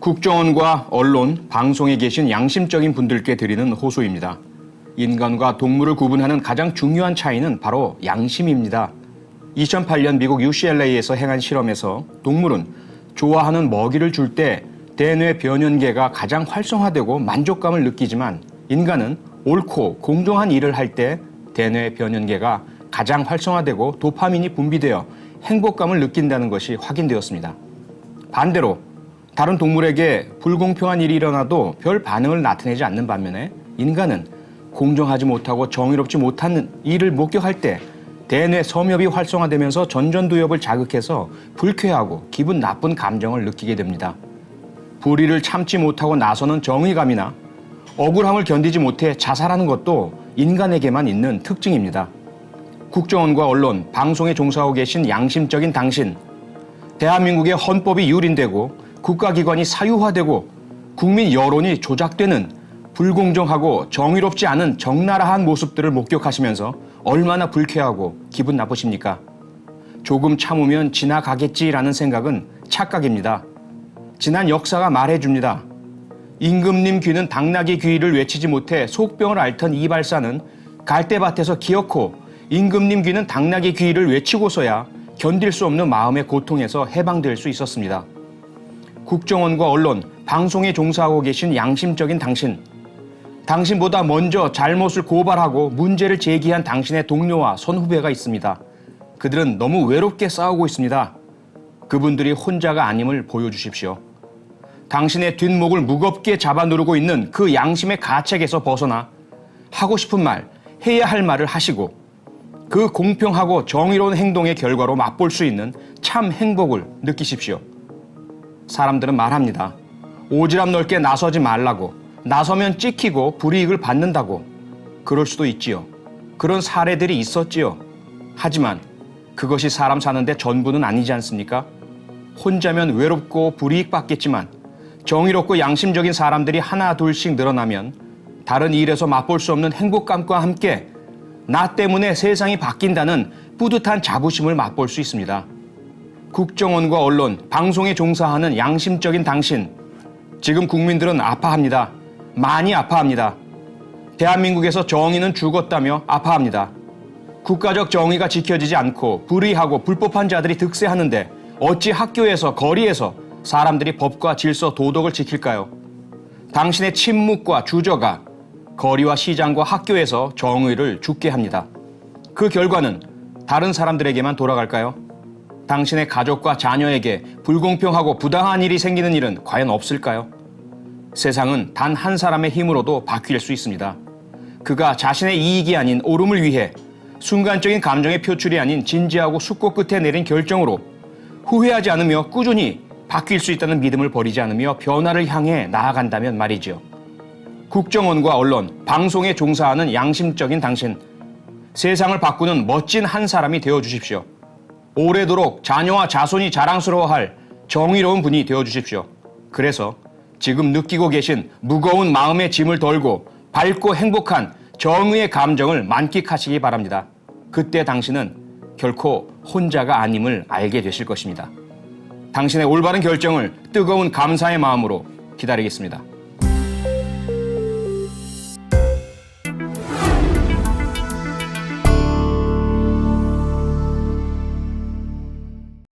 국정원과 언론, 방송에 계신 양심적인 분들께 드리는 호소입니다. 인간과 동물을 구분하는 가장 중요한 차이는 바로 양심입니다. 2008년 미국 UCLA에서 행한 실험에서 동물은 좋아하는 먹이를 줄 때 대뇌 변연계가 가장 활성화되고 만족감을 느끼지만 인간은 옳고 공정한 일을 할 때 대뇌 변연계가 가장 활성화되고 도파민이 분비되어 행복감을 느낀다는 것이 확인되었습니다. 반대로 다른 동물에게 불공평한 일이 일어나도 별 반응을 나타내지 않는 반면에 인간은 공정하지 못하고 정의롭지 못한 일을 목격할 때 대뇌 섬엽이 활성화되면서 전전두엽을 자극해서 불쾌하고 기분 나쁜 감정을 느끼게 됩니다. 불의를 참지 못하고 나서는 정의감이나 억울함을 견디지 못해 자살하는 것도 인간에게만 있는 특징입니다. 국정원과 언론, 방송에 종사하고 계신 양심적인 당신, 대한민국의 헌법이 유린되고 국가기관이 사유화되고 국민 여론이 조작되는 불공정하고 정의롭지 않은 적나라한 모습들을 목격하시면서 얼마나 불쾌하고 기분 나쁘십니까? 조금 참으면 지나가겠지라는 생각은 착각입니다. 지난 역사가 말해줍니다. 임금님 귀는 당나귀 귀를 외치지 못해 속병을 앓던 이발사는 갈대밭에서 기어코 임금님 귀는 당나귀 귀를 외치고서야 견딜 수 없는 마음의 고통에서 해방될 수 있었습니다. 국정원과 언론, 방송에 종사하고 계신 양심적인 당신. 당신보다 먼저 잘못을 고발하고 문제를 제기한 당신의 동료와 선후배가 있습니다. 그들은 너무 외롭게 싸우고 있습니다. 그분들이 혼자가 아님을 보여주십시오. 당신의 뒷목을 무겁게 잡아 누르고 있는 그 양심의 가책에서 벗어나 하고 싶은 말, 해야 할 말을 하시고 그 공평하고 정의로운 행동의 결과로 맛볼 수 있는 참 행복을 느끼십시오. 사람들은 말합니다. 오지랖 넓게 나서지 말라고. 나서면 찍히고 불이익을 받는다고. 그럴 수도 있지요. 그런 사례들이 있었지요. 하지만 그것이 사람 사는데 전부는 아니지 않습니까? 혼자면 외롭고 불이익 받겠지만 정의롭고 양심적인 사람들이 하나 둘씩 늘어나면 다른 일에서 맛볼 수 없는 행복감과 함께 나 때문에 세상이 바뀐다는 뿌듯한 자부심을 맛볼 수 있습니다. 국정원과 언론, 방송에 종사하는 양심적인 당신. 지금 국민들은 아파합니다. 많이 아파합니다. 대한민국에서 정의는 죽었다며 아파합니다. 국가적 정의가 지켜지지 않고 불의하고 불법한 자들이 득세하는데 어찌 학교에서 거리에서 사람들이 법과 질서 도덕을 지킬까요? 당신의 침묵과 주저가 거리와 시장과 학교에서 정의를 죽게 합니다. 그 결과는 다른 사람들에게만 돌아갈까요? 당신의 가족과 자녀에게 불공평하고 부당한 일이 생기는 일은 과연 없을까요? 세상은 단 한 사람의 힘으로도 바뀔 수 있습니다. 그가 자신의 이익이 아닌 옳음을 위해 순간적인 감정의 표출이 아닌 진지하고 숙고 끝에 내린 결정으로 후회하지 않으며 꾸준히 바뀔 수 있다는 믿음을 버리지 않으며 변화를 향해 나아간다면 말이죠. 국정원과 언론, 방송에 종사하는 양심적인 당신, 세상을 바꾸는 멋진 한 사람이 되어 주십시오. 오래도록 자녀와 자손이 자랑스러워할 정의로운 분이 되어 주십시오. 그래서 지금 느끼고 계신 무거운 마음의 짐을 덜고 밝고 행복한 정의의 감정을 만끽하시기 바랍니다. 그때 당신은 결코 혼자가 아님을 알게 되실 것입니다. 당신의 올바른 결정을 뜨거운 감사의 마음으로 기다리겠습니다.